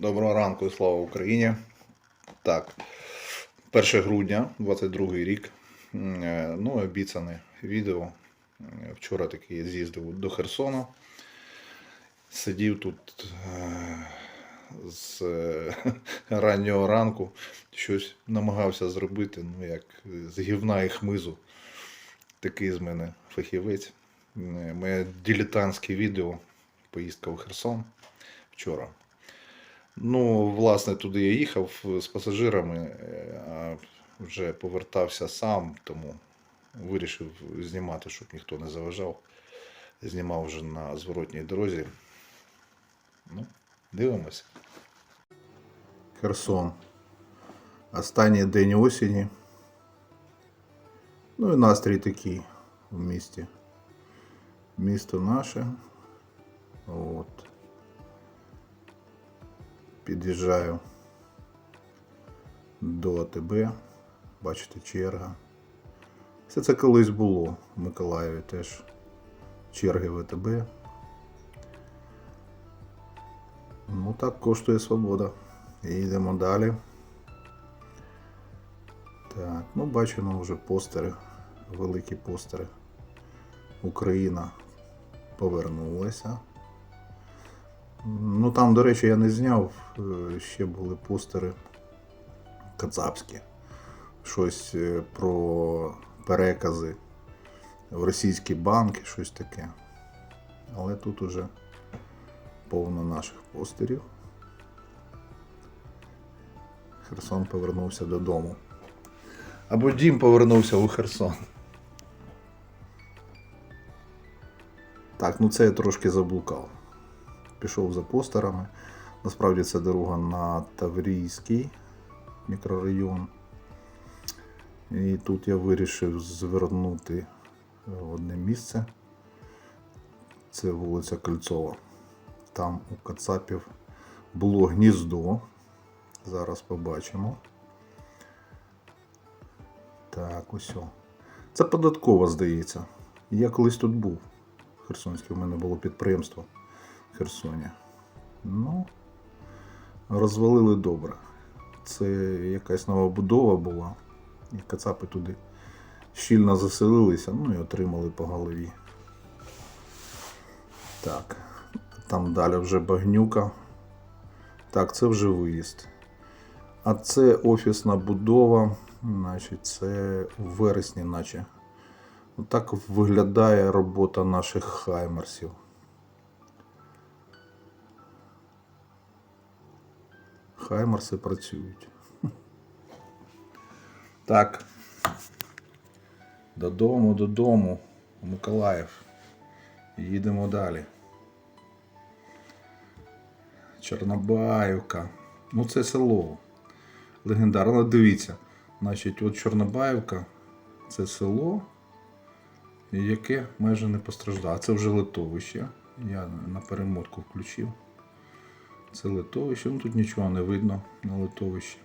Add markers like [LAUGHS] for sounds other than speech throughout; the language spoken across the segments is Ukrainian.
Доброго ранку і слава Україні. Так, 1 грудня, 22 рік. Е, Ну, обіцяне відео. Е, Вчора таки я з'їздив до Херсона. Сидів тут е, з [LAUGHS] раннього ранку, щось намагався зробити, ну як з гівна і хмизу. Такий з мене фахівець. Моє дилетантське відео. Поїздка в Херсон вчора. Ну, власне, туди я їхав з пасажирами, е, а вже повертався сам, тому вирішив знімати, щоб ніхто не заважав. Знімав вже на зворотній дорозі. Ну, дивимося. Херсон. Останній день осені. Ну і настрій такий в місті. Місто наше. От. Під'їжджаю до АТБ. Бачите, черга. Все це колись було в Миколаєві теж черги в АТБ. Ну так коштує свобода. І йдемо далі. Так, ну бачимо вже постери, великі постери. Україна повернулася. Ну там, до речі, я не зняв. е, Ще були постери кацапські. Щось е, про перекази в російські банки, щось таке. Але тут уже повно наших постерів. Херсон повернувся додому. Або Дім повернувся у Херсон. Так, ну це я трошки заблукав пішов за постерами. Насправді це дорога на Таврійський мікрорайон. І тут я вирішив звернути в одне місце. Це вулиця Кольцова. Там у Кацапів було гніздо. Зараз побачимо. Так, ось. Це податкова, здається. Я колись тут був. В Херсонській у мене було підприємство. Херсоні. Ну, розвалили добре. Це якась нова будова була. І кацапи туди щільно заселилися, ну і отримали по голові. Так, там далі вже багнюка. Так, це вже виїзд. А це офісна будова. Значить, це у вересні, наче. Так виглядає робота наших хаймерсів. Хаймерси працюють. Так. Додому, додому, Миколаїв. Їдемо далі. Чорнобаївка. Ну це село. Легендарно. Дивіться. Значить, от Чорнобаївка це село, яке майже не постраждало. Це вже литовище. Я на перемотку включив. Це литовище, ну тут нічого не видно на литовищі.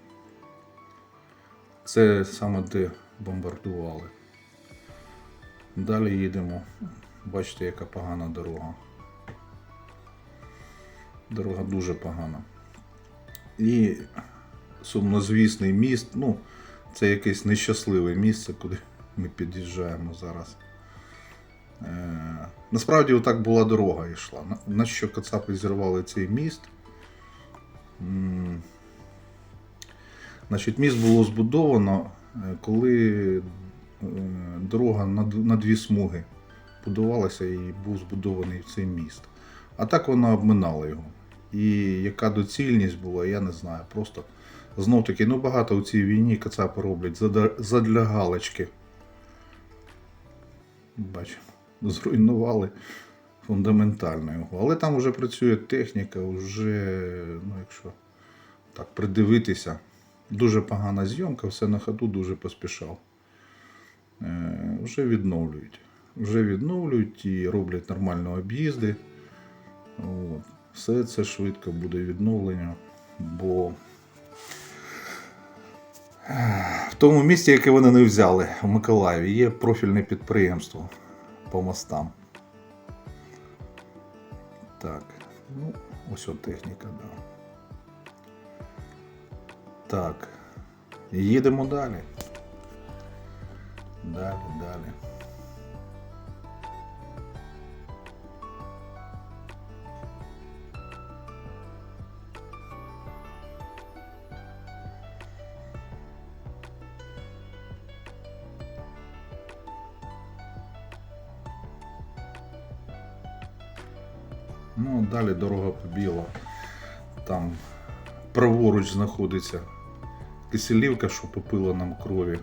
Це саме де бомбардували. Далі їдемо. Бачите, яка погана дорога. Дорога дуже погана. І сумнозвісний міст, ну, це якесь нещасливе місце, куди ми під'їжджаємо зараз. Е, насправді отак була дорога йшла. На, що Кацапи зірвали цей міст? Значить, міст було збудовано, е, коли е, дорога на, дві смуги будувалася і був збудований цей міст. А так вона обминала його. І яка доцільність була, я не знаю. Просто знов таки, ну багато у цій війні кацапи роблять задля галочки. Бачимо, зруйнували фундаментально його. Але там вже працює техніка, вже, якщо так придивитися, дуже погана зйомка, все на ходу дуже поспішав. Е, вже відновлюють. Вже відновлюють і роблять нормально об'їзди. От. Все це швидко буде відновлення, бо в тому місці, яке вони не взяли, в Миколаєві, є профільне підприємство по мостам. Так, ну, ось от техніка, да. Так. Їдемо далі. Далі, далі. Ну, далі дорога побіла. Там праворуч знаходиться киселівка, що попила нам крові.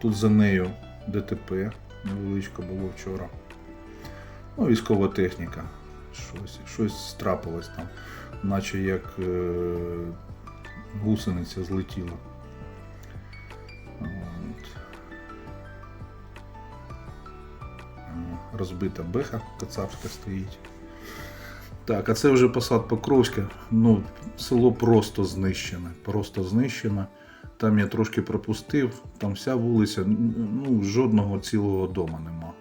Тут за нею ДТП невеличке було вчора. Ну, військова техніка. Щось, щось трапилось там, наче як е, гусениця злетіла. От. Розбита беха кацапська стоїть. Так, а це вже посад Покровська. Ну, село просто знищене. Просто знищене. Там я трошки пропустив, там вся вулиця, ну, жодного цілого дома нема.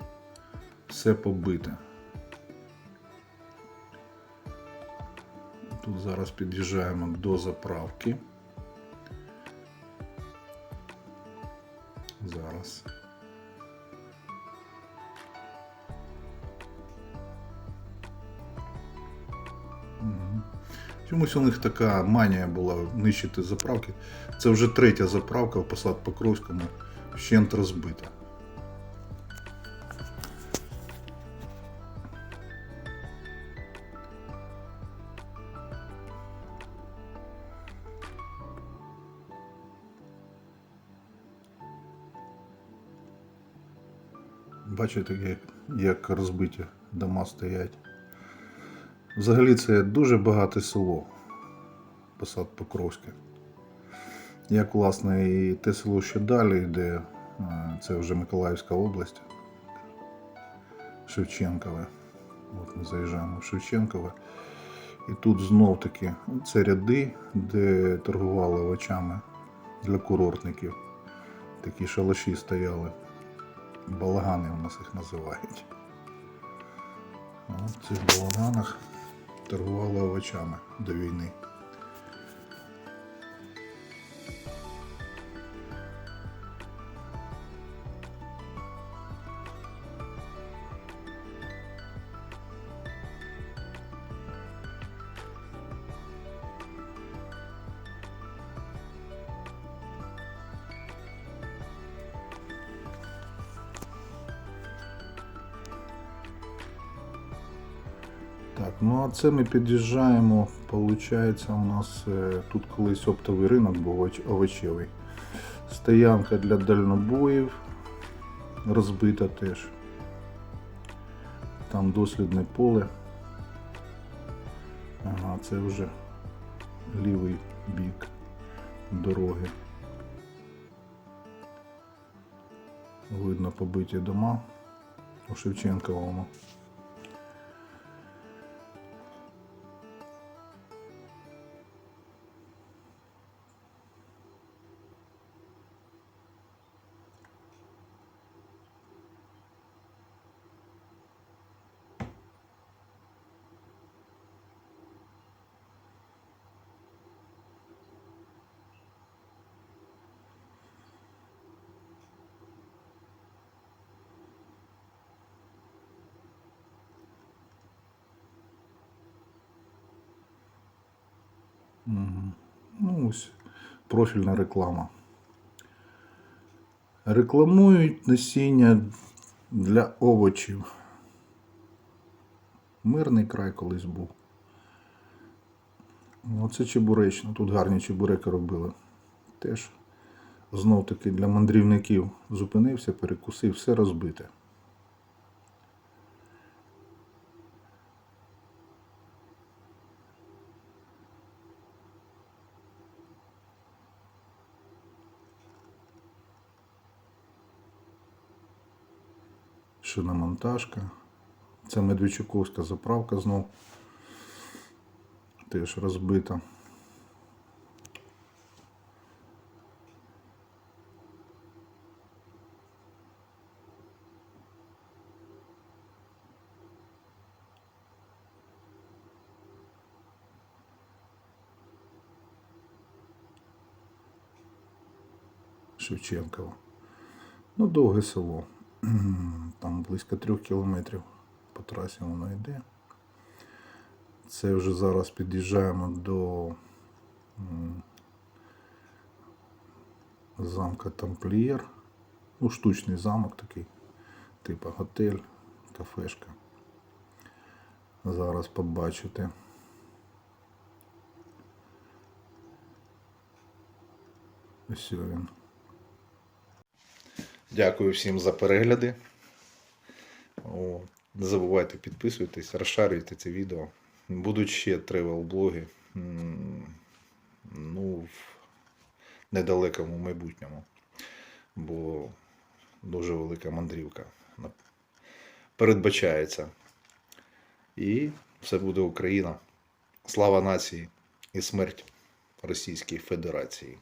Все побите. Тут зараз під'їжджаємо до заправки. Чомусь у них така манія була нищити заправки. Це вже третя заправка в посад Покровському вщент розбита. Бачите, як, як розбиті дома стоять. Взагалі це дуже багате село, посад Покровське. Як, власне, і те село, що далі йде, е, це вже Миколаївська область, Шевченкове. От ми заїжджаємо в Шевченкове. І тут знов таки це ряди, де торгували овочами для курортників. Такі шалаші стояли. Балагани у нас їх називають. От в цих балаганах торгували овочами до війни. Так, ну а це ми під'їжджаємо. Получається, у нас е, тут колись оптовий ринок був овочевий. Стоянка для дальнобоїв розбита теж. Там дослідне поле. Ага, це вже лівий бік дороги. Видно побиті дома у Шевченковому. Ну, ось профільна реклама. Рекламують насіння для овочів. Мирний край колись був. Оце чебуречно. Тут гарні чебуреки робили. Теж знов таки для мандрівників зупинився, перекусив, все розбите. Шиномонтажка. Це Медведчуковська заправка знов. Теж розбита. Шевченково. Ну, довге село. Там близько трьох кілометрів по трасі воно йде. Це вже зараз під'їжджаємо до замка Тамплієр. Ну, штучний замок такий, типу готель, кафешка. Зараз побачите. Ось він. Дякую всім за перегляди. Не забувайте підписуйтесь, розшарюйте це відео. Будуть ще тревел-блоги. Ну, в недалекому майбутньому. Бо дуже велика мандрівка передбачається. І все буде Україна. Слава нації і смерть Російській Федерації.